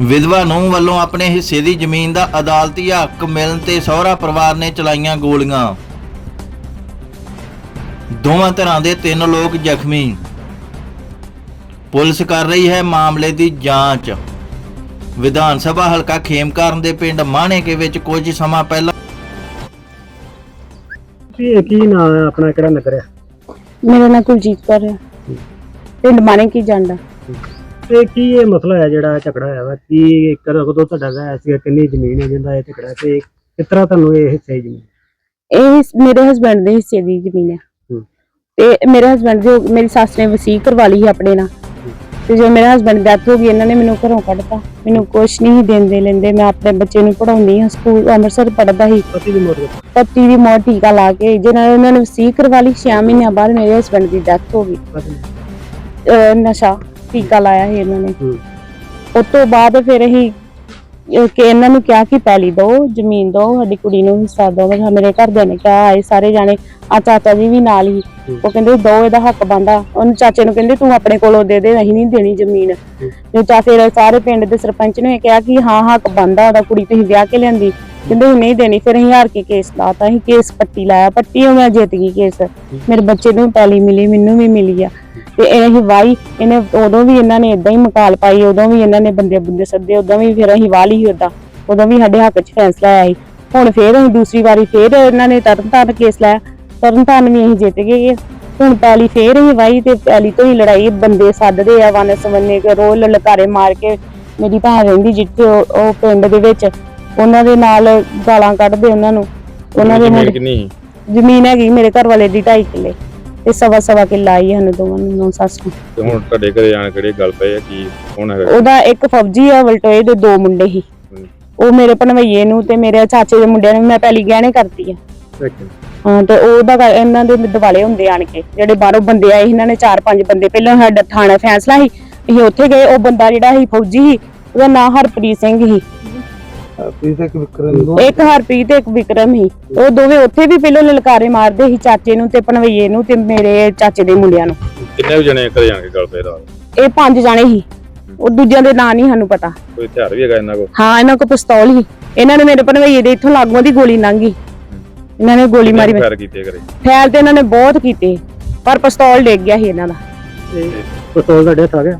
ਵਿਧਵਾ ਨੂੰ ਵੱਲੋਂ ਆਪਣੇ ਹਿੱਸੇ ਦੀ ਜ਼ਮੀਨ ਦਾ ਅਦਾਲਤੀ ਹੱਕ ਮਿਲਣ ਤੇ ਸਹੁਰਾ ਪਰਿਵਾਰ ਨੇ ਚਲਾਈਆਂ ਗੋਲੀਆਂ। ਦੋਵਾਂ ਧਿਰਾਂ ਦੇ ਤਿੰਨ ਲੋਕ ਜ਼ਖਮੀ। ਪੁਲਿਸ ਕਰ ਰਹੀ ਹੈ ਮਾਮਲੇ ਦੀ ਜਾਂਚ। ਵਿਧਾਨ ਸਭਾ ਹਲਕਾ ਖੇਮਕਰਨ ਦੇ ਪਿੰਡ ਮਾਣੇਕੇ ਵਿੱਚ ਕੁਝ ਸਮਾਂ ਪਹਿਲਾਂ ਕੀ ਕੀ ਨਾਮ ਹੈ? ਆਪਣਾ ਕਿਹੜਾ ਨਗਰ ਹੈ? ਮੇਰਾ ਨਾਂ ਕੁਲਜੀਤ ਕੌਰ ਹੈ। ਪਿੰਡ ਮਾਣੇ ਕੀ ਜਾਂਦਾ ਤੇ ਕੀ ਇਹ ਮਸਲਾ ਹੈ ਜਿਹੜਾ ਝਗੜਾ ਹੋਇਆ ਵਾ? ਕੀ ਕਦੋਂ ਕਦੋਂ ਤੁਹਾਡਾ ਵਿਆਹ ਸੀਗਾ ਕਿੰਨੀ ਜ਼ਮੀਨ ਹੈ ਜਿੰਦਾ ਇਹ ਝਗੜਾ ਤੇ ਕਿਸ ਤਰ੍ਹਾਂ ਤੁਹਾਨੂੰ ਇਹ ਹਿੱਸੇ ਜ਼ਮੀਨ? ਇਹ ਮੇਰੇ ਹਸਬੰਡ ਦੇ ਹਿੱਸੇ ਦੀ ਜ਼ਮੀਨ ਹੈ। ਤੇ ਮੇਰੇ ਹਸਬੰਡ ਦੇ ਮੇਰੀ ਸੱਸ ਨੇ ਵਸੀਅਤ ਕਰਵਾ ਲਈ ਆਪਣੇ ਨਾਲ। ਤੇ ਜਦੋਂ ਮੇਰੇ ਹਸਬੰਡ ਡੈਥ ਹੋ ਗਈ ਇਹਨਾਂ ਨੇ ਮੈਨੂੰ ਘਰੋਂ ਕੱਢਤਾ। ਮੈਨੂੰ ਕੁਛ ਨਹੀਂ ਦਿੰਦੇ ਲੈਂਦੇ। ਮੈਂ ਆਪਣੇ ਬੱਚੇ ਨੂੰ ਪੜਾਉਂਦੀ ਹਾਂ ਸਕੂਲ ਅੰਮ੍ਰਿਤਸਰ ਪੜਦਾ ਸੀ। ਪਤੀ ਦੀ ਮੌਤ? ਪਤੀ ਦੀ ਮੌਤ ਟੀਕਾ ਲਾ ਕੇ ਜਿਹਨਾਂ ਉਹਨਾਂ ਨੇ ਵਸੀਅਤ ਕਰਵਾ ਲਈ। 6 ਮਹੀਨਿਆਂ ਬਾਅਦ ਮੇਰੇ ਹਸਬੰਡ ਦੀ ਡੈਥ ਹੋ ਗਈ। ਨਸ਼ਾ। ਟੀਕਾ ਲਾਇਆ ਸੀ ਇਹਨਾਂ ਨੇ। ਹੂੰ। ਉਸ ਤੋਂ ਬਾਅਦ ਫਿਰ ਅਸੀਂ ਅਹ ਕਿ ਇਹਨਾਂ ਨੂੰ ਕਿਹਾ ਕਿ ਪੈਲੀ ਦਿਓ ਜ਼ਮੀਨ ਦਿਓ ਸਾਡੀ ਕੁੜੀ ਨੂੰ ਹਿੱਸਾ ਦਿਓ ਮੈਂ ਕਿਹਾ ਮੇਰੇ ਘਰਦਿਆਂ ਨੇ ਕਿਹਾ ਆਏ ਸਾਰੇ ਜਾਣੇ ਆ ਚਾਚਾ ਜੀ ਵੀ ਨਾਲ ਹੀ। ਹੂੰ। ਉਹ ਕਹਿੰਦੇ ਦੋ ਇਹਦਾ ਹੱਕ ਬੰਦਾ ਉਹਨੂੰ ਚਾਚੇ ਨੂੰ ਕਹਿੰਦੇ ਤੂੰ ਆਪਣੇ ਕੋਲੋਂ ਦੇ ਦੇ ਅਸੀਂ ਨਹੀਂ ਦੇਣੀ ਜ਼ਮੀਨ। ਜੋ ਚਾਚੇ ਸਾਰੇ ਪਿੰਡ ਦੇ ਸਰਪੰਚ ਨੇ ਕਿਹਾ ਕਿ ਹਾਂ ਹੱਕ ਬੰਦਾ ਉਹਦਾ ਕੁੜੀ ਤੁਸੀਂ ਵਿਆਹ ਕੇ ਲਿਆਂਦੀ। ਕਹਿੰਦੇ ਨਹੀਂ ਦੇਣੀ, ਫਿਰ ਅਸੀਂ ਹਾਰ ਕੇ ਕੇਸ ਲਾਤਾ, ਅਸੀਂ ਕੇਸ ਪੱਟੀ ਲਾਇਆ ਪੱਟੀ ਉਹ ਮੈਂ ਜਿੱਤ ਗਈ ਕੇਸ ਮੇਰੇ ਬੱਚੇ ਨੂੰ ਪੈਲੀ ਮਿਲੀ, ਮੈਨੂੰ ਵੀ ਮਿਲੀ ਆ। ਤੇ ਇਹ ਅਸੀਂ ਵਾਈ ਇਹਨੇ ਉਦੋਂ ਵੀ ਇਹਨਾਂ ਨੇ ਇਦਾਂ ਹੀ ਮਕਾਲ ਪਾਈ, ਉਦੋਂ ਵੀ ਇਹਨਾਂ ਨੇ ਬੰਦੇ ਬੰਦੇ ਸੱਦੇ, ਉਦੋਂ ਵੀ ਫਿਰ ਅਸੀਂ ਵਾਲੀ ਹੀ ਉਦਾਂ, ਉਦੋਂ ਵੀ ਸਾਡੇ ਹੱਕ 'ਚ ਫੈਸਲਾ ਆਇਆ ਸੀ। ਹੁਣ ਫੇਰ ਅਸੀਂ ਦੂਸਰੀ ਵਾਰੀ ਫੇਰ ਇਹਨਾਂ ਨੇ ਤਰਨਤਾਰਨ ਕੇਸ ਲਾਇਆ, ਤਰਨਤਾਰਨ ਵੀ ਅਸੀਂ ਜਿੱਤ ਗਏ। ਹੁਣ ਪੈਲੀ ਫੇਰ ਅਸੀਂ ਵਾਈ ਤੇ ਪੈਲੀ ਤੋਂ ਹੀ ਲੜਾਈ, ਬੰਦੇ ਸੱਦਦੇ ਆ ਵਨ ਸਵੰਨੇ ਕੇ ਰੋਲ ਲਲਕਾਰੇ ਮਾਰ ਕੇ, ਮੇਰੀ ਭੈਣ ਰਹਿੰਦੀ ਜਿੱਥੇ ਉਹ ਪਿੰਡ ਦੇ ਵਿੱਚ ਉਹਨਾਂ ਦੇ ਨਾਲ ਗਾਲਾਂ ਕੱਢਦੇ ਉਹਨਾਂ ਨੂੰ। ਉਹਨਾਂ ਦੇ ਮੁੰਡੇ ਕਿੰਨੀ ਸੀ? ਜ਼ਮੀਨ ਹੈਗੀ ਮੇਰੇ ਘਰ ਵਾਲੇ ਦੀ 2.5 ਕਿੱਲੇ। ਤੇ ਸਵਾ ਸਵਾ ਕਿੱਲਾ ਆਈ ਸਾਨੂੰ ਦੋਵਾਂ ਨੂੰ ਨੌ ਸੱਸ ਨੂੰ। ਤੇ ਹੁਣ ਤੁਹਾਡੇ ਘਰੇ ਆਣ ਕਿਹੜੇ ਗੱਲ ਪਏ ਆ ਕੀ ਕੌਣ ਹੈਗਾ ਉਹਦਾ ਇੱਕ ਫੌਜੀ ਆ ਵਲਟੋਏ ਦੇ ਦੋ ਮੁੰਡੇ ਸੀ। ਹੂੰ। ਉਹ ਮੇਰੇ ਭਣਵਈਏ ਨੂੰ ਤੇ ਮੇਰੇ ਚਾਚੇ ਦੇ ਮੁੰਡਿਆਂ ਨੂੰ ਮੈਂ ਪਹਿਲੀ ਗਹਿਣੇ ਕਰਤੀ ਆ। ਹਾਂ ਤੇ ਉਹਦਾ ਘਰ- ਇਹਨਾਂ ਦੇ ਦਿਵਾਲੇ ਹੁੰਦੇ ਆਣ ਕੇ। ਜਿਹੜੇ ਬਾਹਰੋਂ ਬੰਦੇ ਆਏ ਸੀ, ਇਹਨਾਂ ਨੇ ਚਾਰ ਪੰਜ ਬੰਦੇ। ਪਹਿਲਾਂ ਸਾਡਾ ਥਾਣਾ ਫੈਸਲਾ ਸੀ ਅਸੀਂ ਉੱਥੇ ਗਏ ਉਹ ਬੰਦਾ ਜਿਹੜਾ ਸੀ ਫੌਜੀ ਸੀ ਉਹਦਾ ਨਾਂ ਹਰਪ੍ਰੀਤ ਸਿੰਘ ਸੀ। ਇੱਕ ਹਰਪ੍ਰੀਤ ਤੇ ਇੱਕ ਵਿਕਰਮ ਸੀ। ਉਹ ਦੋਵੇਂ ਉੱਥੇ ਵੀ ਪਹਿਲਾਂ ਲਲਕਾਰੇ ਮਾਰਦੇ ਸੀ ਚਾਚੇ ਨੂੰ ਤੇ ਭਣਵਈਏ ਨੂੰ ਤੇ ਮੇਰੇ ਚਾਚੇ ਦੇ ਮੁੰਡਿਆਂ ਨੂੰ। ਕਿੰਨੇ ਜਣੇ ਘਰੇ ਕੇ ਗੱਲ ਰਾਤ? ਇਹ ਪੰਜ ਜਾਣੇ ਸੀ। ਉਹ ਦੂਜਿਆਂ ਦੇ ਨਾਂ ਨਹੀਂ ਸਾਨੂੰ ਪਤਾ। ਕੋਈ ਹਥਿਆਰ ਵੀ ਹੈਗਾ ਇਹਨਾਂ ਕੋਲ? ਹਾਂ ਇਹਨਾਂ ਕੋਲ ਪਿਸਤੌਲ ਸੀ। ਇਹਨਾਂ ਨੇ ਮੇਰੇ ਭਣਵਈਏ ਦੇ ਇੱਥੋਂ ਲਾਗੋਂ ਦੀ ਗੋਲੀ ਲੰਘੀ। ਇਹਨਾਂ ਨੇ ਗੋਲੀ ਮਾਰੀ ਫਾਇਰ ਕੀਤੇ ਘਰੇ ਫੈਲ ਤੇ ਇਹਨਾਂ ਨੇ ਬਹੁਤ ਕੀਤੇ ਪਰ ਪਿਸਤੌਲ ਡਿੱਗ ਗਿਆ ਸੀ ਇਹਨਾਂ ਦਾ। ਪਿਸਤੌਲ ਦਾ ਡੈਥ ਆ ਗਿਆ?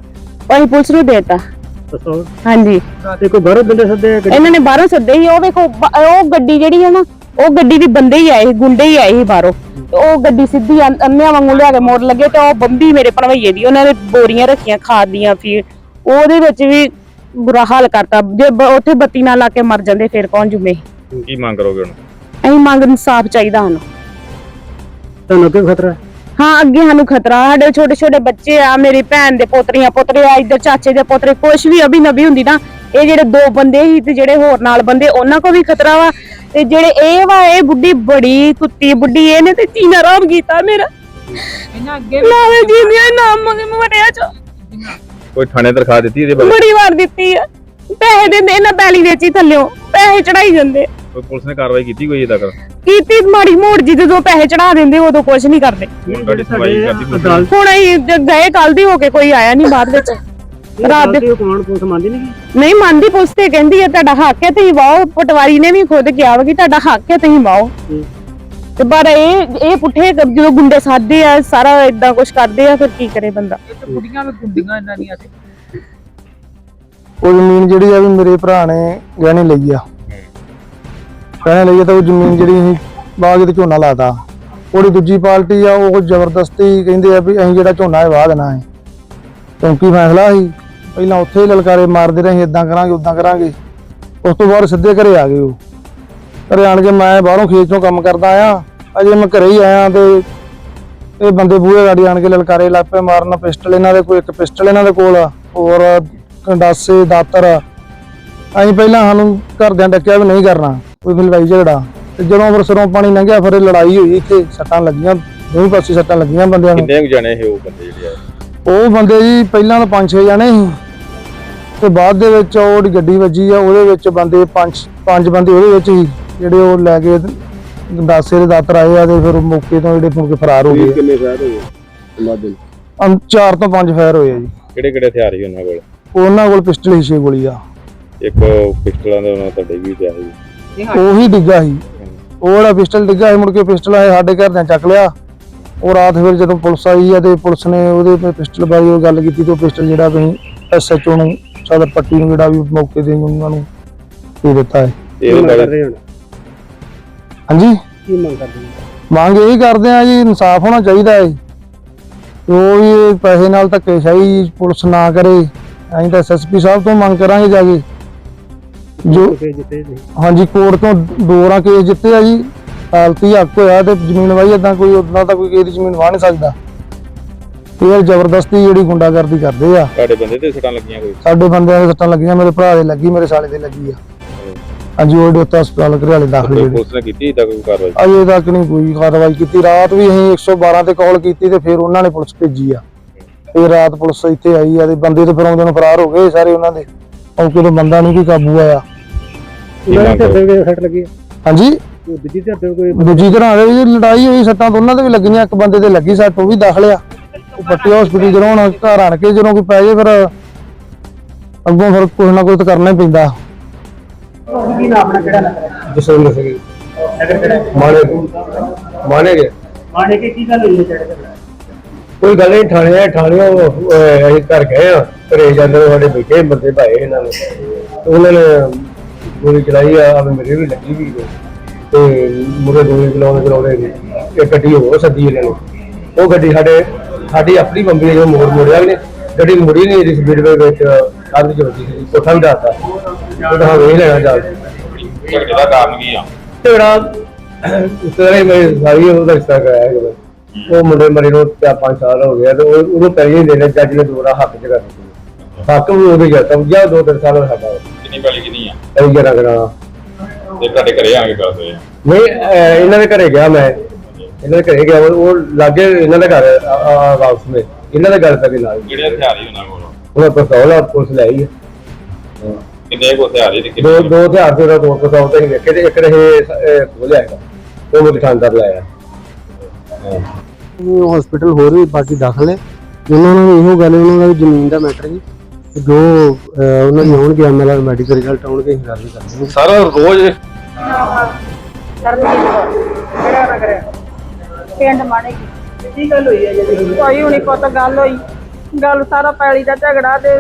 ਅਸੀਂ ਪੁਲਿਸ ਨੂੰ ਦੇਤਾ। ਪਿਸਤੌਲ ਹਾਂਜੀ। ਤੇ ਕੋਈ ਬਾਹਰੋਂ ਬੰਦੇ ਸੱਦੇ ਆ ਗੱਡੀ? ਇਹਨਾਂ ਨੇ ਬਾਹਰੋਂ ਸੱਦੇ ਸੀ ਉਹ ਵੇਖੋ ਬ- ਉਹ ਗੱਡੀ ਜਿਹੜੀ ਹੈ ਨਾ ਉਹ ਗੱਡੀ ਦੀ ਬੰਦੇ ਹੀ ਆਏ ਸੀ ਗੁੰਡੇ ਹੀ ਆਏ ਸੀ ਬਾਹਰੋਂ। ਤੇ ਉਹ ਗੱਡੀ ਸਿੱਧੀ ਅੰਨ- ਅੰਨਿਆਂ ਵਾਂਗੂ ਲਿਆ ਕੇ ਮੋੜ ਲੱਗੇ ਤੇ ਉਹ ਬੰਬੀ ਮੇਰੇ ਭਣਵਈਏ ਦੀ ਉਹਨਾਂ ਨੇ ਬੋਰੀਆਂ ਰੱਖੀਆਂ ਖਾਦ ਦੀਆਂ ਫਿਰ ਉਹਦੇ ਵਿੱਚ ਵੀ ਬੁਰਾ ਹਾਲ ਕਰਤਾ। ਜੇ ਬ- ਉੱਥੇ ਬੱਤੀ ਨਾ ਲਾ ਕੇ ਮਰ ਜਾਂਦੇ ਫਿਰ ਕੌਣ ਜੁਮੇ ਕੀ ਮੰਗ ਕਰੋਗੇ ਹੁਣ? ਅਸੀਂ ਮੰਗ ਇਨਸਾਫ ਚਾਹੀਦਾ ਸਾਨੂੰ। ਤੁਹਾਨੂੰ ਅੱਗੇ ਖਤਰਾ ਹੈ? ਹਾਂ ਅੱਗੇ ਸਾਨੂੰ ਖਤਰਾ ਸਾਡੇ ਛੋਟੇ ਛੋਟੇ ਬੱਚੇ ਆ ਮੇਰੀ ਭੈਣ ਦੇ ਪੋਤਰੀਆਂ ਪੋਤਰੇ ਆ ਇੱਧਰ ਚਾਚੇ ਦੇ ਪੋਤਰੇ ਕੁਛ ਵੀ ਅਭੀ ਨਬੀ ਹੁੰਦੀ ਨਾ ਇਹ ਜਿਹੜੇ ਦੋ ਬੰਦੇ ਸੀ ਤੇ ਜਿਹੜੇ ਹੋਰ ਨਾਲ ਬੰਦੇ ਉਹਨਾਂ ਕੋ ਵੀ ਖਤਰਾ ਵਾ। ਤੇ ਜਿਹੜੇ ਇਹ ਵਾ ਇਹ ਬੁੱਢੀ ਬੜੀ ਕੁੱਤੀ ਬੁੱਢੀ ਇਹਨੇ ਤੇ ਚੀਨਾ ਰਾਮ ਕੀਤਾ ਮੇਰਾ। ਇਹਨਾਂ ਅੱਗੇ ਨਾਲੇ ਜੀਂਦੀਆਂ ਨਾਮ ਮੰਗੇ ਮਰਿਆ ਚ। ਕੋਈ ਥਾਣੇ ਦਰਖਾਸਤ ਦਿੱਤੀ ਇਹਦੇ ਬਾਰੇ? ਬੜੀ ਵਾਰ ਦਿੱਤੀ ਆ। ਪੈਸੇ ਦਿੰਦੇ ਇਹਨਾਂ ਪੈਲੀ ਵੇਚੀ ਥੱਲਿਓ ਪੈਸੇ ਚੜਾਈ ਜਾਂਦੇ। ਕੋਈ ਪੁਲਿਸ ਨੇ ਕਾਰਵਾਈ ਕੀਤੀ ਕੋਈ ਇਹਦਾ ਕਰ ਕੀਤੀ ਮਾੜੀ ਮੋੜ ਜੀ ਜਦੋਂ ਪੈਸੇ ਚੜਾ ਦਿੰਦੇ ਉਦੋਂ ਕੁਛ ਨਹੀਂ ਕਰਦੇ ਹੁਣ ਤੁਹਾਡੀ ਸੁਣਵਾਈ ਕਰਦੀ ਪੁਲਿਸ ਨੇ। ਅਦਾਲਤ ਹੁਣ ਅਸੀਂ ਜ- ਗਏ ਕੱਲ ਦੀ ਹੋ ਕੇ ਕੋਈ ਆਇਆ ਨਹੀਂ ਬਾਅਦ ਵਿੱਚ ਰਾਤ ਦੇ ਕਮਾਂਡ ਪੁਲਿਸ ਮੰਨਦੀ ਨਹੀਂ? ਨਹੀਂ ਮੰਨਦੀ ਪੁਲਿਸ ਤੇ ਕਹਿੰਦੀ ਹੈ ਤੁਹਾਡਾ ਹੱਕ ਹੈ ਤੁਸੀਂ ਵਾਓ ਪਟਵਾਰੀ ਨੇ ਵੀ ਖੁਦ ਕਿਹਾ ਵਾ ਕਿ ਤੁਹਾਡਾ ਹੱਕ ਹੈ ਤੁਸੀਂ ਵਾਓ। ਤੇ ਪਰ ਇਹ ਇਹ ਪੁੱਠੇ ਕ- ਜਦੋਂ ਗੁੰਡੇ ਸਾਧਦੇ ਆ ਸਾਰਾ ਇਦਾਂ ਕੁਝ ਕਰਦੇ ਆ ਫਿਰ ਕੀ ਕਰੇ ਬੰਦਾ ਇਹ ਤਾਂ ਵੀ ਗੁੰਡੀਆਂ ਇਹਨਾਂ ਦੀਆਂ ਤੇ ਉਹ ਜ਼ਮੀਨ ਜਿਹੜੀ ਆ ਵੀ ਮੇਰੇ ਭਰਾ ਨੇ ਗਹਿਣੇ ਲਈ ਆ ਗਹਿਣੇ ਲਈ ਆ ਤਾਂ ਉਹ ਜ਼ਮੀਨ ਜਿਹੜੀ ਅਸੀਂ ਬਾਗ ਤੇ ਝੋਨਾ ਲਾਤਾ। ਉਹਦੀ ਦੂਜੀ ਪਾਰਟੀ ਆ, ਉਹ ਜ਼ਬਰਦਸਤੀ ਕਹਿੰਦੇ ਆ ਵੀ ਅਸੀਂ ਜਿਹੜਾ ਝੋਨਾ ਹੈ ਵਾਹ ਦੇਣਾ ਹੈ। ਕਿਉਂਕਿ ਫੈਸਲਾ ਸੀ, ਪਹਿਲਾਂ ਉੱਥੇ ਹੀ ਲਲਕਾਰੇ ਮਾਰਦੇ ਰਹੇ ਇਦਾਂ ਕਰਾਂਗੇ ਉਦਾਂ ਕਰਾਂਗੇ। ਉਸ ਤੋਂ ਬਾਅਦ ਸਿੱਧੇ ਘਰੇ ਆ ਗਏ ਉਹ। ਘਰੇ ਆਣ ਕੇ ਮੈਂ ਬਾਹਰੋਂ ਖੇਤ ਚੋਂ ਕੰਮ ਕਰਦਾ ਆਇਆ, ਅਜੇ ਮੈਂ ਘਰੇ ਹੀ ਆਇਆ ਤੇ ਇਹ ਬੰਦੇ ਬੂਹੇ ਗਾੜੀ ਆਣ ਕੇ ਲਲਕਾਰੇ ਲੱਗ ਪਏ, ਮਾਰਨ ਪਿਸਟਲ ਇਹਨਾਂ ਦੇ ਕੋਈ ਇੱਕ ਪਿਸਟਲ ਇਹਨਾਂ ਦੇ ਕੋਲ ਆ, ਹੋਰ ਕੰਡਾਸੇ ਦਾਤਰ ਅਸੀਂ ਪਹਿਲਾਂ ਸਾਨੂੰ ਘਰਦਿਆਂ ਡੱਕਿਆ ਵੀ ਨਹੀਂ ਕਰਨਾ ਕੋਈ ਲੜਾਈ ਝਗੜਾ। ਤੇ ਜਦੋਂ ਫਿਰ ਸਿਰੋਂ ਪਾਣੀ ਲੰਘਿਆ ਫਿਰ ਇਹ ਲੜਾਈ ਹੋਈ ਇੱਥੇ ਸੱਟਾਂ ਲੱਗੀਆਂ ਦੋਵੇਂ ਪਾਸੇ ਸੱਟਾਂ ਲੱਗੀਆਂ ਬੰਦਿਆਂ ਨੂੰ। ਕਿੰਨੇ ਕੁ ਜਣੇ ਇਹ ਉਹ ਬੰਦੇ ਜਿਹੜੇ ਆ ਉਹ ਬੰਦੇ ਜੀ ਪਹਿਲਾਂ ਤਾਂ ਪੰਜ ਛੇ ਜਣੇ ਸੀ। ਤੇ ਬਾਅਦ ਦੇ ਵਿੱਚ ਉਹ ਜਿਹੜੀ ਗੱਡੀ ਵੱਜੀ ਆ ਉਹਦੇ ਵਿੱਚ ਬੰਦੇ ਪੰਜ ਪੰਜ ਬੰਦੇ ਉਹਦੇ ਵਿੱਚ ਸੀ ਜਿਹੜੇ ਉਹ ਲੈ ਕੇ ਗੰਡਾਸੇ ਦੇ ਦਾਤਰ ਆਏ ਆ ਤੇ ਫਿਰ ਉਹ ਮੌਕੇ ਤੋਂ ਜਿਹੜੇ ਮੁੜ ਕੇ ਫਰਾਰ ਹੋ ਗਏ। ਕਿੰਨੇ ਫੈਰ ਹੋਏ? ਮਾਦਲ ਅਮ ਚਾਰ ਤੋਂ ਪੰਜ ਫਾਇਰ ਹੋਏ ਆ ਜੀ। ਕਿਹੜੇ ਕਿਹੜੇ ਹਥਿਆਰ ਸੀ ਉਹਨਾਂ ਕੋਲ? ਉਹਨਾਂ ਕੋਲ ਪਿਸਟਲ ਹੀ ਛੇ ਗੋਲੀ ਆ ਇੱਕ ਪਿਸਟਲਾਂ ਦਾ ਉਹਨਾਂ ਤੁਹਾਡੇ ਵੀ ਪਿਆ ਸੀ। ਉਹੀ ਡਿੱਗਾ ਸੀ। ਉਹ ਜਿਹੜਾ ਪਿਸਟਲ ਡਿੱਗਾ ਸੀ ਮੁੜ ਕੇ ਪਿਸਟਲ ਆਏ ਸਾਡੇ ਘਰ ਦੇ ਚੱਕ ਲਿਆ। ਉਹ ਰਾਤ ਫਿਰ ਜਦੋਂ ਪੁਲਿਸ ਆਈ ਆ ਤੇ ਪੁਲਿਸ ਨੇ ਉਹਦੇ ਤੇ ਪਿਸਟਲ ਬਾਰੇ ਉਹ ਗੱਲ ਕੀਤੀ ਤੇ ਉਹ ਪਿਸਟਲ ਜਿਹੜਾ ਵੀ ਐਸਐਚਓ ਨੂੰ ਸਦਰ ਪੱਟੀ ਨੂੰ ਜਿਹੜਾ ਵੀ ਮੌਕੇ ਤੇ ਉਹਨਾਂ ਨੂੰ ਦੇ ਦਿੱਤਾ ਹੈ। ਕਰ ਰਹੇ ਹੁਣ ਹਾਂਜੀ? ਕੀ ਮੰਗ ਕਰਦੇ ਹੋ? ਮੰਗ ਇਹੀ ਕਰਦੇ ਆ ਜੀ ਇਨਸਾਫ ਹੋਣਾ ਚਾਹੀਦਾ ਹੈ। ਜੋ ਵੀ ਇਹ ਪੈਸੇ ਨਾਲ ਧੱਕੇਸ਼ਾਹੀ ਪੁਲਿਸ ਨਾ ਕਰੇ ਅਸੀਂ ਤਾਂ ਐਸਐਸਪੀ ਸਾਹਿਬ ਤੋਂ ਮੰਗ ਕਰਾਂਗੇ ਜਾ ਕੇ। ਜੋ ਜਿੱਤੇ ਹਾਂਜੀ ਕੋਰਟ ਤੋਂ ਦੋਰਾ ਕੇਸ ਜਿੱਤੇ ਆ ਜੀ। ਹਾਲਤੀ ਹੱਕ ਹੋਇਆ ਤੇ ਜ਼ਮੀਨ ਵਾਈ ਏਦਾਂ ਕੋਈ ਉਦਾਂ ਤਾਂ ਕੋਈ ਕਿਸੇ ਦੀ ਜ਼ਮੀਨ ਵਾਹ ਨਹੀਂ ਸਕਦਾ। ਇਹ ਜ਼ਬਰਦਸਤੀ ਜਿਹੜੀ ਗੁੰਡਾਗਰਦੀ ਕਰਦੇ ਆ। ਤੁਹਾਡੇ ਬੰਦੇ ਤੇ ਸੱਟਾਂ ਲੱਗੀਆਂ ਕੋਈ? ਸਾਡੇ ਬੰਦਿਆਂ ਦੇ ਸੱਟਾਂ ਲੱਗੀਆਂ ਮੇਰੇ ਭਰਾ ਦੇ ਲੱਗੀ ਮੇਰੇ ਸਾਲੇ ਦੇ ਲੱਗੀ ਆ। ਹਾਂਜੀ ਉਹ ਡੋਤਾ ਹਸਪਤਾਲ ਘਰਿਆਲੇ ਦਾਖਲ ਕੋਈ ਜਿਹੜੇ। ਪੁਲਿਸ ਨੇ ਕੀਤੀ ਇਦਾਂ ਕੋਈ ਕਾਰਵਾਈ? ਅਜੇ ਤੱਕ ਨਹੀਂ ਕੋਈ ਕਾਰਵਾਈ ਕੀਤੀ। ਰਾਤ ਵੀ ਅਸੀਂ 112 ਤੇ ਕਾਲ ਕੀਤੀ ਤੇ ਫਿਰ ਉਹਨਾਂ ਨੇ ਪੁਲਿਸ ਭੇਜੀ ਆ। ਫਿਰ ਰਾਤ ਪੁਲਿਸ ਇੱਥੇ ਆਈ ਆ ਤੇ ਬੰਦੇ ਤੇ ਫਿਰ ਆਉਂਦੇ ਨੂੰ ਫਰਾਰ ਹੋ ਗਏ ਸਾਰੇ ਉਹਨਾਂ ਦੇ। ਔਕੇ ਤੋਂ ਬੰਦਾ ਨਹੀਂ ਕੋਈ ਕਾਬੂ ਆਇਆ। ਦੇ ਸੱਟ ਲੱਗੀ। ਹਾਂਜੀ? ਉਹ ਦੂਜੀ ਕੋਈ ਦੂਜੀ ਤਰ੍ਹਾਂ ਦੇ ਵੀ ਲੜਾਈ ਹੋਈ ਸੱਟਾਂ ਦੋਨਾਂ ਦੇ ਵੀ ਲੱਗੀਆਂ ਇੱਕ ਬੰਦੇ ਦੇ ਲੱਗੀ ਸੱਟ ਉਹ ਵੀ ਦਾਖਲ ਆ। ਉਹ ਪੱਟੀ ਹਸਪੀਟਲ ਜਦੋਂ ਹੁਣ ਘਰ ਆਣ ਕੇ ਜਦੋਂ ਕੋਈ ਪੈ ਜੇ ਫਿਰ ਅੱਗੋਂ ਫਿਰ ਕੁਛ ਨਾ ਕੁਛ ਤਾਂ ਕਰਨਾ ਹੀ ਪੈਂਦਾ। ਜਸਵਿੰਦਰ ਸਿੰਘ। ਮਾਣੇ ਮਾਣੇ ਗਏ ਮਾਣੇ ਕੇ ਕੀ ਗੱਲ ਹੋਈ ਹੈ ਕੋਈ ਗੱਲ ਨਹੀਂ ਥਾਣੇ ਆ ਉਹ, ਅਸੀਂ ਘਰ ਗਏ ਆ। ਘਰੇ ਜਾਂਦੇ ਸਾਡੇ ਬੈਠੇ ਬੰਦੇ ਭਾਏ ਇਹਨਾਂ ਨੇ। ਤੇ ਉਹਨਾਂ ਨੇ ਗੋਲੀ ਚਲਾਈ ਆ ਆ ਮੇਰੇ ਵੀ ਲੱਗੀ ਵੀ ਹੈ। ਤੇ ਮੁਰੇ ਗੋਲੀ ਚਲਾਉਣ ਚਲਾਉਂਦੇ ਨੇ ਇਹ ਗੱਡੀ ਹੋਰ ਸੱਦੀ ਇਹਨਾਂ ਨੇ। ਉਹ ਗੱਡੀ ਸਾਡੇ ਸਾਡੀ ਆਪਣੀ ਬੰਬੀ ਜੋ ਮੋੜ ਮੋੜਿਆ ਵੀ ਨੇ ਗੱਡੀ ਮੁੜੀ ਨਹੀਂ ਇਹਦੀ ਸਪੀਡ ਦੇ ਵਿੱਚ ਕੰਧ ਚ ਵੱਜੀ ਸੀ ਕੋਠਾ ਵੀ ਡਾਤਾ ਉਹ ਤਾਂ ਵੇਖ ਲੈਣਾ ਜਾ। ਝਗੜੇ ਦਾ ਕਾਰਨ ਕੀ ਆ? ਝਗੜਾ ਤੇਰੇ ਮੇਰੇ ਸਾਰੀ ਉਹਦਾ ਰਿਸ਼ਤਾ ਕਰਾਇਆ ਹੈ। ਉਹ ਮੁੰਡੇ ਮਰੇ ਨੂੰ ਚਾਰ ਪੰਜ ਸਾਲ ਹੋ ਗਿਆ ਤੇ ਉਹ ਉਹਨੂੰ ਪੈਸੇ ਦੇ ਨੇ ਜੱਜ ਨੇ ਦੋਰਾ ਹੱਕ ਚ ਕਰਨਾ ਸੀ ਹੱਕ ਵੀ ਉਹਦੇ ਜਾਂ ਤਾਂ ਜਾਂ ਦੋ ਤਿੰਨ ਸਾਲ ਸਾਡਾ। ਕਿੰਨੀ ਪੈਲੀ ਕਿੰਨੀ ਆ? ਐਂ ਜਰਾ ਕਰਾਣਾ ਤੇ ਤੁਹਾਡੇ ਘਰੇ ਆ ਕੇ ਕਰਦੇ ਆ ਨਹੀਂ ਅਹ ਇਹਨਾਂ ਦੇ ਘਰੇ ਗਿਆ ਮੈਂ। ਇਹਨਾਂ ਦੇ ਘਰੇ ਗਿਆ ਉਹ- ਉਹ ਲਾਗੇ ਇਹਨਾਂ ਦੇ ਘਰ ਆ- ਆ- ਵਾਪਸ ਮੇ ਇਹਨਾਂ ਦੇ ਘਰ ਤੱਕ ਨਾਲ। ਜਿਹੜੇ ਹਥਿਆਰ ਹੀ ਉਹਨਾਂ ਕੋਲ? ਉਹਨਾਂ ਪਿਸਤੌਲ ਆ ਪੁਲਿਸ ਲੈ ਆਈ ਹੈ ਕਿੰਨੇ ਕੋ ਹਥਿਆਰ ਹੀ ਤੇ ਦੋ ਕਿੰਨੇ ਦੋ ਹਥਿਆਰ ਤੇ ਉਹਦਾ ਦੋ ਪਿਸਤੌਲ ਤੇ ਹੀ ਵੇਖੇ ਤੇ ਇੱਕ ਰਹੇ ਖੋਲ ਜਾਏਗਾ ਉਹ ਮੇਰੇ ਥਾਣਦਾਰ ਲਾਇਆ ਉਹ ਹਸਪੀਟਲ ਹੋਰ ਵੀ ਬਾਕੀ ਦਾਖਲ ਹੈ ਉਹਨਾਂ ਨੂੰ ਇਹੋ ਗੱਲ ਉਹਨਾਂ ਦਾ ਵੀ ਜ਼ਮੀਨ ਦਾ ਮੈਟਰ ਜੀ। ਤੇ ਜੋ ਅਹ, ਉਹਨਾਂ ਦੀ ਆਉਣਗੇ ਐਮਐਲਆਰ ਮੈਡੀਕਲ ਰਿਜ਼ਲਟ ਆਉਣਗੇ ਅਸੀਂ ਗੱਲ ਕਰਦੇ ਹਾਂ। ਸਾਰਾ ਰੋਜ਼ ਪਿੰਡ ਮਾਣੇ ਕੀ ਗੱਲ ਹੋਈ ਹੈ ਜੀ? ਕੋਈ ਹੁਣੀ ਪੁੱਤ ਗੱਲ ਹੋਈ। ਗੱਲ ਸਾਰਾ ਪੈਲੀ ਦਾ ਝਗੜਾ ਤੇ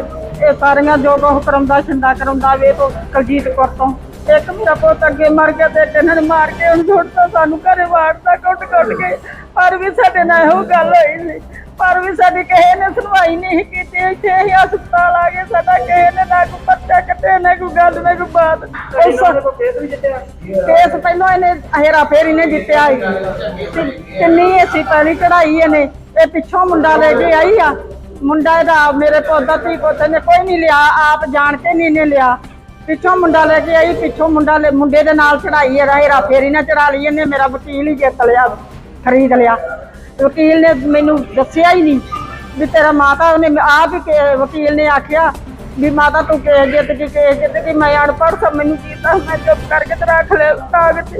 ਇਹ ਸਾਰੀਆਂ ਜੋ ਕੁਛ ਕਰਾਉਂਦਾ ਛੰਦਾ ਕਰਾਉਂਦਾ ਵੇ ਤੋਂ ਕਲਜੀਤ ਕੌਰ ਤੋਂ। ਇੱਕ ਮੇਰਾ ਪੁੱਤ ਅੱਗੇ ਮਰ ਗਿਆ ਤੇ ਇੱਕ ਇਹਨਾਂ ਨੇ ਮਾਰ ਕੇ ਉਹਨੂੰ ਛੁੱਟਤਾ ਸਾਨੂੰ ਘਰੇ ਵਾੜਤਾ ਕੁੱਟ ਕੁੱਟ ਕੇ। ਪਰ ਵੀ ਸਾਡੇ ਨਾਲ ਇਹੋ ਗੱਲ ਹੋਈ ਸੀ। ਪਰ ਵੀ ਸਾਡੀ ਕਿਸੇ ਨੇ ਸੁਣਵਾਈ ਨਹੀਂ ਕੀਤੀ। ਇੱਥੇ ਅਸੀਂ ਹਸਪਤਾਲ ਆ ਗਏ। ਸਾਡਾ ਕਿਸੇ ਨੇ ਨਾ ਕੋਈ ਪਰਚਾ ਕੱਟੇ ਨਾ ਕੋਈ ਗੱਲ ਨਾ ਕੋਈ ਬਾਤ। ਕੇਸ ਪਹਿਲਾਂ ਇਹਨੇ ਹੇਰਾ ਫੇਰੀ ਨੇ ਜਿੱਤਿਆ ਤੇ ਕਿੰਨੀ ਅਸੀਂ ਪਹਿਲੀ ਚੜਾਈ ਇਹਨੇ। ਇਹ ਪਿੱਛੋਂ ਮੁੰਡਾ ਲੈ ਕੇ ਆਈ ਆ। ਮੁੰਡਾ ਇਹਦਾ ਮੇਰੇ ਪੋਤਾ ਧੀ ਪੋਤੇ ਨੇ ਕੋਈ ਨਹੀਂ ਲਿਆ। ਆਪ ਜਾਣ ਕੇ ਨਹੀਂ ਨੇ ਲਿਆ। ਪਿੱਛੋਂ ਮੁੰਡਾ ਲੈ ਕੇ ਆਈ, ਪਿੱਛੋਂ ਮੁੰਡਾ ਲੈ ਮੁੰਡੇ ਦੇ ਨਾਲ ਚੜਾਈ ਹੈ ਹੇਰਾ ਫੇਰੀ ਨਾ ਚੜਾ ਲਈ ਇਹਨੇ, ਮੇਰਾ ਵਕੀਲ ਹੀ ਜਿੱਤ ਲਿਆ, ਖਰੀਦ ਲਿਆ। ਵਕੀਲ ਨੇ ਮੈਨੂੰ ਦੱਸਿਆ ਹੀ ਨਹੀਂ ਵੀ ਤੇਰਾ ਮਾਤਾ ਉਹਨੇ ਆਪ ਹੀ ਵਕੀਲ ਨੇ ਆਖਿਆ ਵੀ ਮਾਤਾ ਤੂੰ ਕੇਸ ਜਿੱਤ ਕੇ ਕੇਸ ਜਿੱਤ ਕੇ ਮੈਂ ਅਨਪੜ੍ਹ ਸਾਂ, ਮੈਨੂੰ ਕੀਤਾ ਮੈਂ ਚੁੱਪ ਕਰਕੇ ਤੇ ਰੱਖ ਲਿਆ, ਕਾਗਜ਼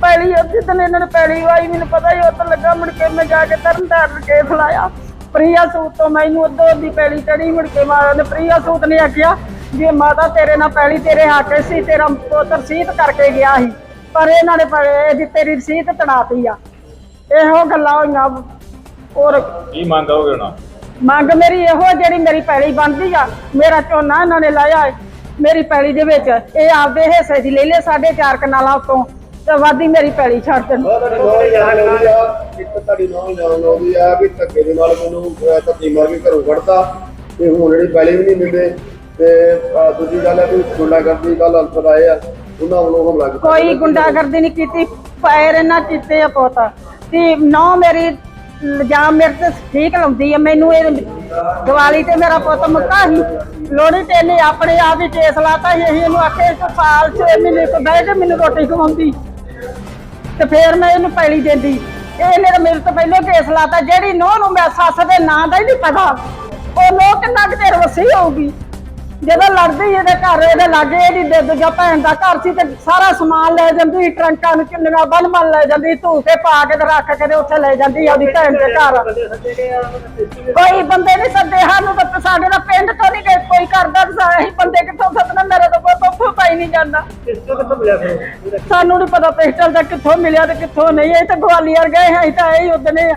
ਪਹਿਲੀ ਉਹ ਜਿੱਦਣ ਇਹਨਾਂ ਨੇ ਪਹਿਲੀ ਵਾਰੀ ਮੈਨੂੰ ਪਤਾ ਹੀ ਉਦੋਂ ਲੱਗਾ, ਮੁੜ ਕੇ ਮੈਂ ਜਾ ਕੇ ਤਰਨਤਾਰਨ ਕੇਸ ਲਾਇਆ। ਪ੍ਰਿਆ ਸੂਤ ਤੋਂ ਮੈਨੂੰ ਉਦੋਂ ਦੀ ਪਹਿਲੀ ਚੜੀ ਮੁੜ ਕੇ ਮਾਰਾ ਪ੍ਰਿਆ ਸੂਤ ਨੇ ਆਖਿਆ ਵੀ ਮਾਤਾ ਤੇਰੇ ਨਾਲ ਪਹਿਲੀ ਤੇਰੇ ਹੱਕ ਸੀ ਤੇਰਾ ਪੁੱਤ ਰਸੀਦ ਕਰਕੇ ਗਿਆ ਸੀ ਪਰ ਇਹਨਾਂ ਨੇ ਪਰ ਇਹਦੀ ਤੇਰੀ ਰਸੀਦ ਤੜਾਤੀ ਆ। ਇਹੋ ਗੱਲਾਂ ਹੋਈਆਂ। ਹੋਰ ਕੀ ਮੰਗ ਹੁਣ? ਮੰਗ ਮੇਰੀ ਇਹੋ ਜਿਹੜੀ ਮੇਰੀ ਪੈਲੀ ਬਣਦੀ ਆ। ਮੇਰਾ ਝੋਨਾ ਇਹਨਾਂ ਨੇ ਲਾਇਆ ਮੇਰੀ ਪੈਲੀ ਦੇ ਵਿੱਚ। ਇਹ ਆਪਦੇ ਹਿੱਸੇ ਦੀ ਲੈ ਲੈ ਸਾਢੇ ਚਾਰ ਕਨਾਲਾਂ ਉਤੋਂ ਤੇ ਵਾਦੀ ਮੇਰੀ ਪੈਲੀ ਛੱਡ ਦੇਣ। ਤੁਹਾਡੀ ਨਾਲ ਜਾਣ ਆਉਂਦੀ ਆ। ਇੱਕ ਤੁਹਾਡੀ ਨਾਲ ਜਾਣ ਆਉਂਦੀ ਆ ਕਿ ਧੱਕੇ ਦੇ ਨਾਲ ਮੈਨੂੰ ਧੱਕੇ ਮਾਰ ਕੇ ਘਰੋਂ ਕੱਢਤਾ। ਤੇ ਹੁਣ ਜਿਹੜੀ ਪਹਿਲੇ ਵੀ ਨਹੀਂ ਮਿਲਦੇ ਤੇ ਅਹ, ਦੂਜੀ ਗੱਲ ਹੈ ਕਿ ਗੁੰਡਾ ਕਰਦੀ ਗੱਲ ਅਨਸਰ ਆਏ ਆ ਉਹਨਾਂ ਵੱਲੋਂ ਹਮਲਾ ਕੀਤਾ ਕੋਈ ਗੁੰਡਾਗਰਦੀ ਨਹੀਂ ਕੀਤੀ ਫਾਇਰ ਇਹਨਾਂ ਕੀਤੇ ਆ ਪੁੱਤ ਤੇ ਨੌ ਮੇਰੀ ਇਲਜ਼ਾਮ ਮੇਰੇ ਤੇ ਠੀਕ ਲਾਉਂਦੀ ਆ ਮੈਨੂੰ ਇਹ ਦੀਵਾਲੀ ਤੇ ਮੇਰਾ ਪੁੱਤ ਮੁੱਕਾ ਸੀ। ਲੋੜੀ ਤੇ ਇਹਨੇ ਆਪਣੇ ਆਪ ਹੀ ਕੇਸ ਲਾਤਾ ਸੀ ਅਸੀਂ ਇਹਨੂੰ ਆਖੇ ਇੱਕ ਸਾਲ 6 ਮਹੀਨੇ ਤੋਂ ਬਹਿ ਕੇ ਮੈਨੂੰ ਰੋਟੀ ਖਵਾਉਂਦੀ। ਤੇ ਫੇਰ ਮੈਂ ਇਹਨੂੰ ਪੈਲੀ ਦਿੰਦੀ। ਇਹਨੇ ਤਾਂ ਮੇਰੇ ਤੋਂ ਪਹਿਲਾਂ ਕੇਸ ਲਾਤਾ ਜਿਹੜੀ ਨੋਹ ਨੂੰ ਮੈਂ ਸੱਸ ਦੇ ਨਾਂ ਦਾ ਹੀ ਨਹੀਂ ਪਤਾ ਉਹ ਨੋਹ ਕਿੰਨਾ ਕੁ ਚਿਰ ਵਸੀ ਹੋਊਗੀ। ਜਦੋਂ ਲੜਦੀ ਇਹਦੇ ਘਰ ਇਹਦੇ ਲਾਗੇ ਇਹਦੀ ਦੇ, ਦੂਜਾ ਭੈਣ ਦਾ ਘਰ ਸੀ ਤੇ ਸਾਰਾ ਸਮਾਨ ਲੈ ਜਾਂਦੀ ਸੀ ਟਰੰਕਾਂ ਨੂੰ ਕਿੰਨੀਆਂ ਬੰਨ ਬੰਨ ਲੈ ਜਾਂਦੀ ਧੂ ਕੇ ਪਾ ਕੇ ਤੇ ਰੱਖ ਕੇ ਤੇ ਉੱਥੇ ਲੈ ਜਾਂਦੀ ਉਹਦੀ ਭੈਣ ਦੇ ਘਰ। ਕੋਈ ਬੰਦੇ ਨਹੀਂ ਸੱਦੇ, ਸਾਨੂੰ ਤਾਂ ਸਾਡੇ ਦਾ ਪਿੰਡ ਤੋਂ ਨਹੀਂ ਗਏ, ਕੋਈ ਕਰਦਾ ਤੇ ਸਾ- ਅਸੀਂ ਬੰਦੇ ਕਿੱਥੋਂ ਸੱਦਣਾ, ਮੇਰੇ ਤਾਂ ਕੋਈ ਪੱਪੂ ਪਾਈ ਨਹੀਂ ਜਾਂਦਾ। ਸਾਨੂੰ ਨਹੀਂ ਪਤਾ ਪਿਸਟਲ ਦਾ ਕਿੱਥੋਂ ਮਿਲਿਆ ਤੇ ਕਿੱਥੋਂ ਨਹੀਂ ਇਹ ਤਾਂ ਗਵਾਲੀਅਰ ਗਏ ਹਾਂ ਅਸੀਂ ਤਾਂ ਇਹ ਹੀ ਉਦਨੇ